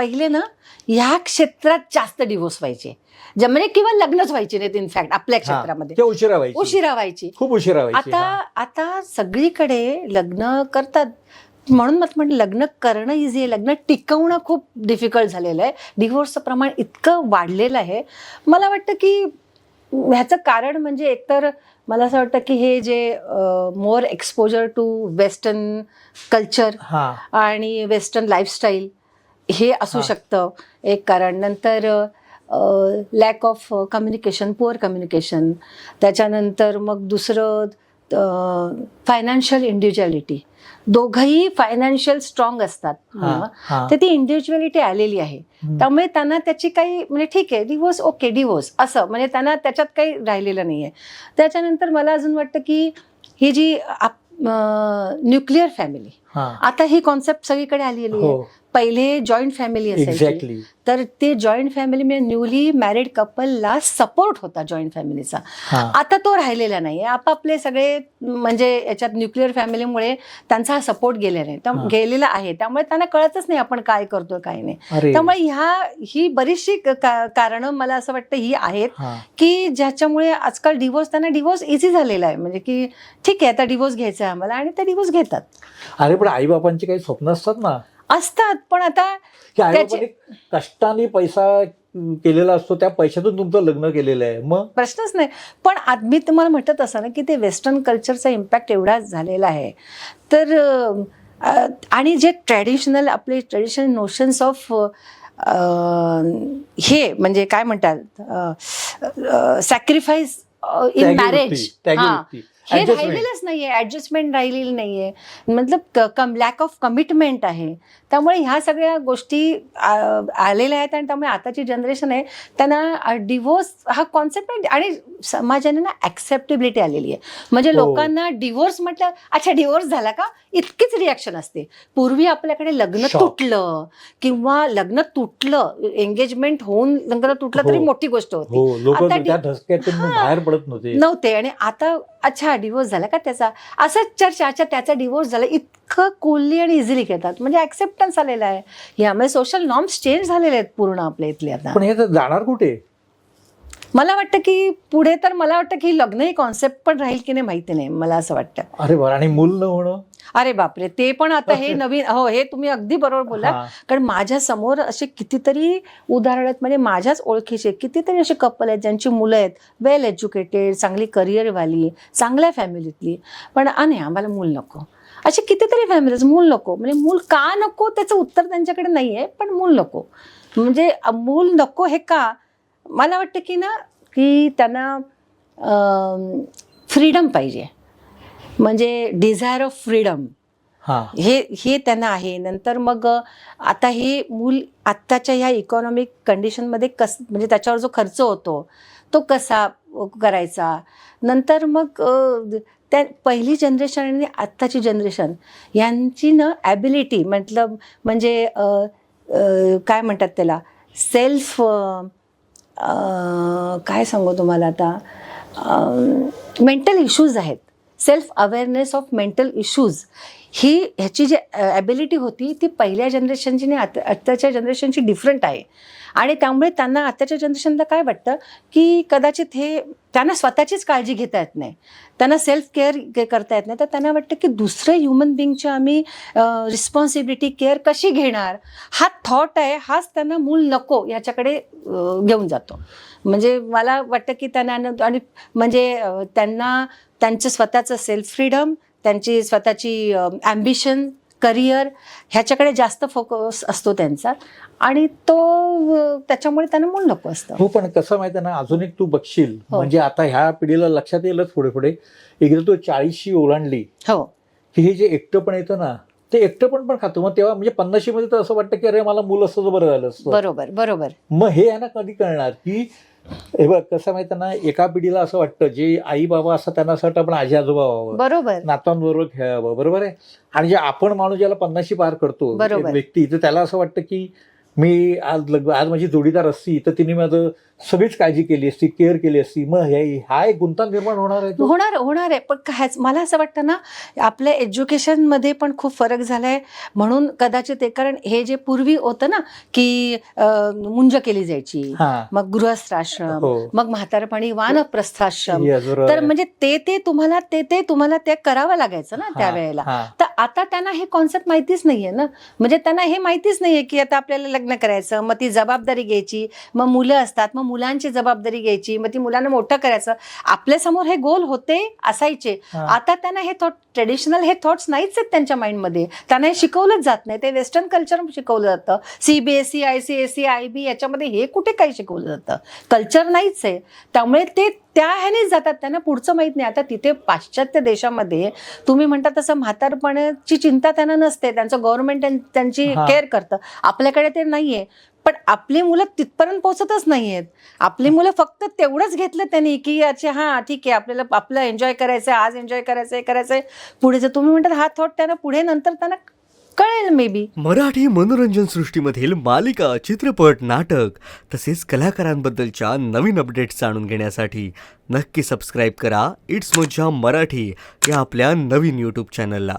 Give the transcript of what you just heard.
पहिले ना ह्या क्षेत्रात जास्त डिवोर्स व्हायचे. म्हणजे किंवा लग्नच व्हायचे नाहीत इनफॅक्ट आपल्या क्षेत्रामध्ये. उशिरा व्हायची. उशिरा व्हायची. खूप उशिरा व्हायची आता. आता सगळीकडे लग्न करतात. म्हणून मग म्हटलं लग्न करणं इझी आहे. लग्न टिकवणं खूप डिफिकल्ट झालेलं आहे. डिव्होर्सचं प्रमाण इतकं वाढलेलं आहे. मला वाटतं की ह्याचं कारण म्हणजे एकतर मला असं वाटतं की हे जे more exposure to western culture आणि वेस्टर्न लाईफस्टाईल हे असू. शकतं एक कारण नंतर lack of communication poor communication त्याच्यानंतर मग दुसरं फायनान्शियल इंडिव्हिज्युअलिटी दोघंही फायनान्शियल स्ट्रॉंग असतात. तर ती इंडिव्हिज्युअलिटी आलेली आहे. त्यामुळे त्यांना त्याची काही म्हणजे ठीक आहे डिवोर्स ओके डिवोर्स असं म्हणजे त्यांना त्याच्यात काही राहिलेलं नाही आहे त्याच्यानंतर मला अजून वाटतं की ही जी न्यूक्लिअर फॅमिली. आता ही कॉन्सेप्ट सगळीकडे आलेली आहे. हो. पहिले जॉईंट फॅमिली असायची. तर ते जॉईंट फॅमिली म्हणजे न्यूली मॅरिड कपलला सपोर्ट होता जॉईंट फॅमिलीचा आता तो राहिलेला नाही आपापले सगळे म्हणजे याच्यात न्यूक्लिअर फॅमिलीमुळे त्यांचा हा सपोर्ट गेलेला नाही त्या-. गेलेला आहे. त्यामुळे त्यांना कळतच नाही आपण काय करतोय काय नाही. त्यामुळे ह्या ही बरीचशी कारण मला असं वाटतं ही आहेत की ज्याच्यामुळे आजकाल डिवोर्स त्यांना डिवोर्स इझी झालेला आहे. म्हणजे की ठीक आहे आता डिवोर्स घ्यायचा आहे आम्हाला आणि ते डिवोर्स घेतात. अरे पण आई बापांची काही स्वप्न असतात ना? असतात पण आता की कष्टाने पैसा केलेला असतो त्या पैशातून तुमचं लग्न केलेलं आहे. मग? प्रश्नच नाही. पण आज मी तुम्हाला म्हटत असं ना की ते वेस्टर्न कल्चरचा इम्पॅक्ट एवढा झालेला आहे. तर आणि जे ट्रॅडिशनल आपले ट्रॅडिशनल नोशन्स ऑफ हे म्हणजे काय म्हणतात सॅक्रिफाईस इन मॅरेज हा. राहिलेलंच नाहीये ऍडजस्टमेंट राहिलेली नाहीये. मतलब लॅक ऑफ कमिटमेंट आहे. त्यामुळे ह्या सगळ्या गोष्टी आलेल्या आहेत आणि त्यामुळे आताची जनरेशन आहे त्यांना डिवोर्स हा कॉन्सेप्ट आणि समाजाने ना ऍक्सेप्टेबिलिटी आलेली आहे. म्हणजे हो. लोकांना डिवोर्स म्हटलं अच्छा डिवोर्स झाला का? इतकीच रिॲक्शन असते. पूर्वी आपल्याकडे लग्न. तुटलं किंवा लग्न तुटलं एंगेजमेंट होऊन लग्न तुटलं तरी हो. मोठी गोष्ट होती. हो आता नव्हते. आणि आता अच्छा डिवोर्स झाला का त्याचा? असं चर्चा अच्छा त्याचा डिवोर्स झाला. इतकं कुलली आणि इझिली घेतात म्हणजे ऍक्सेप्टन्स आलेला आहे. यामुळे सोशल नॉर्म्स चेंज झालेले आहेत पूर्ण आपल्या इथले आता. पण हे तर जाणार कुठे? मला वाटतं की पुढे तर मला वाटतं की लग्न ही कॉन्सेप्ट पण राहील की नाही माहिती नाही मला असं वाटतं. अरे बरं आणि मूल न होणं? अरे बापरे ते पण आता हे नवीन हो हे तुम्ही अगदी बरोबर बोला. कारण माझ्यासमोर असे कितीतरी उदाहरण आहेत म्हणजे माझ्याच ओळखीचे कितीतरी असे कपल आहेत ज्यांची मुलं आहेत वेल एज्युकेटेड चांगली करिअरवाली चांगल्या फॅमिलीतली पण आ नाही आम्हाला मूल नको. असे कितीतरी फॅमिलीज मूल नको. म्हणजे मूल का नको त्याचं उत्तर त्यांच्याकडे नाही आहे पण मूल नको. म्हणजे मूल नको हे का? मला वाटतं की ना की त्यांना फ्रीडम पाहिजे. म्हणजे डिझायर ऑफ फ्रीडम हा. हे त्यांना आहे. नंतर मग आता हे मूल आत्ताच्या ह्या इकॉनॉमिक कंडिशनमध्ये कस म्हणजे त्याच्यावर जो खर्च होतो तो कसा करायचा? नंतर मग त्या पहिली जनरेशन आणि आत्ताची जनरेशन यांची ना ॲबिलिटी मतलब म्हणजे काय म्हणतात त्याला? सेल्फ काय सांगू तुम्हाला आता? मेंटल इश्यूज आहेत. Self awareness of mental issues ही ह्याची जी ॲबिलिटी होती ती पहिल्या जनरेशनची आणि आत आत्ताच्या जनरेशनची डिफरंट आहे. आणि त्यामुळे त्यांना आत्ताच्या जनरेशनला काय वाटतं? की कदाचित हे त्यांना स्वतःचीच काळजी घेता येत नाही. त्यांना सेल्फ केअर करता येत नाही तर त्यांना वाटतं की दुसरं ह्युमन बिंगची आम्ही रिस्पॉन्सिबिलिटी केअर कशी घेणार? हा थॉट आहे हाच त्यांना मूल नको ह्याच्याकडे घेऊन जातो. म्हणजे मला वाटतं की त्यांना आणि म्हणजे त्यांना त्यांचं स्वतःचं सेल्फ फ्रीडम त्यांची स्वतःची ॲम्बिशन करिअर ह्याच्याकडे जास्त फोकस असतो त्यांचा आणि तो त्याच्यामुळे त्यांना मूल नको असतं. हो पण कसं माहिती ना अजून एक तू बघशील हो. म्हणजे आता ह्या पिढीला लक्षात येईलच पुढे पुढे. एकदा तू चाळीसशी ओलांडली. हो. की हे जे एकटं पण येतं ना ते एकटं पण पण खातो. मग तेव्हा म्हणजे पन्नाशी मध्ये तर असं वाटतं की अरे मला मूल असतं बरं झालं असतं. बरोबर बरोबर. मग हे आहे ना कधी कळणार की हे बघ कसं माहिती ना एका पिढीला असं वाटतं जे आई बाबा असं त्यांना असं वाटतं आपण आजी आजोबा व्हावं. बरोबर. नातांबरोबर खेळावं बरोबर आहे? आणि जे आपण माणूस ज्याला पन्नाशी पार करतो बरोबर. व्यक्ती तर त्याला असं वाटतं की मी आज लग्न आज माझी जोडीदार असती तर तिने माझं सगळीच काळजी केली असती केअर केली असती. मग हे हा एक गुंता निर्माण होणार आहे होणार होणार आहे. पण कायच मला असं वाटतं ना आपल्या एज्युकेशनमध्ये पण खूप फरक झाला आहे म्हणून कदाचित ते कारण हे जे पूर्वी होतं ना की मुंज केली जायची. मग गृहस्थाश्रम हो. मग म्हातारपणी वानप्रस्थाश्रम. तर. म्हणजे ते ते तुम्हाला ते ते तुम्हाला ते करावं लागायचं ना त्यावेळेला. तर आता त्यांना हे कॉन्सेप्ट माहितीच नाहीये ना. म्हणजे त्यांना हे माहितीच नाहीये की आता आपल्याला लग्न करायचं मग ती जबाबदारी घ्यायची. मग मुलं असतात मग मुलांची जबाबदारी घ्यायची मग ती मुलांना मोठं करायचं. आपल्यासमोर हे गोल होते असायचे. आता त्यांना हे थॉट ट्रेडिशनल हे थॉट्स नाहीच आहेत त्यांच्या माइंडमध्ये त्यांना हे शिकवलंच जात नाही. ते वेस्टर्न कल्चर शिकवलं जातं. CBSE I C S C I B याच्यामध्ये हे कुठे काही शिकवलं जातं? कल्चर नाहीच आहे. त्यामुळे ते त्या ह्यानेच जातात. त्यांना पुढचं माहीत नाही. आता तिथे पाश्चात्य देशामध्ये तुम्ही म्हणता तसं म्हातारपणाची चिंता त्यांना नसते. त्यांचं गव्हर्नमेंट त्यांची. केअर करतं. आपल्याकडे ते नाहीये. पण आपली मुलं तिथपर्यंत पोहोचतच आहेत आपली मुलं फक्त तेवढंच घेतलं त्यांनी की अच्छा हा ठीक आहे आपल्याला आपलं एन्जॉय करायचं आज एन्जॉय करायचं हे करायचंय. पुढे जर तुम्ही म्हणतात हा थॉट त्यांना पुढे नंतर त्यांना कळेल मे बी मराठी मनोरंजन सृष्टीमधील मालिका चित्रपट नाटक तसेच कलाकारांबद्दलच्या नवीन अपडेट्स जाणून घेण्यासाठी नक्की सबस्क्राईब करा. इट्स मज्जा मराठी या आपल्या नवीन यूट्यूब चॅनलला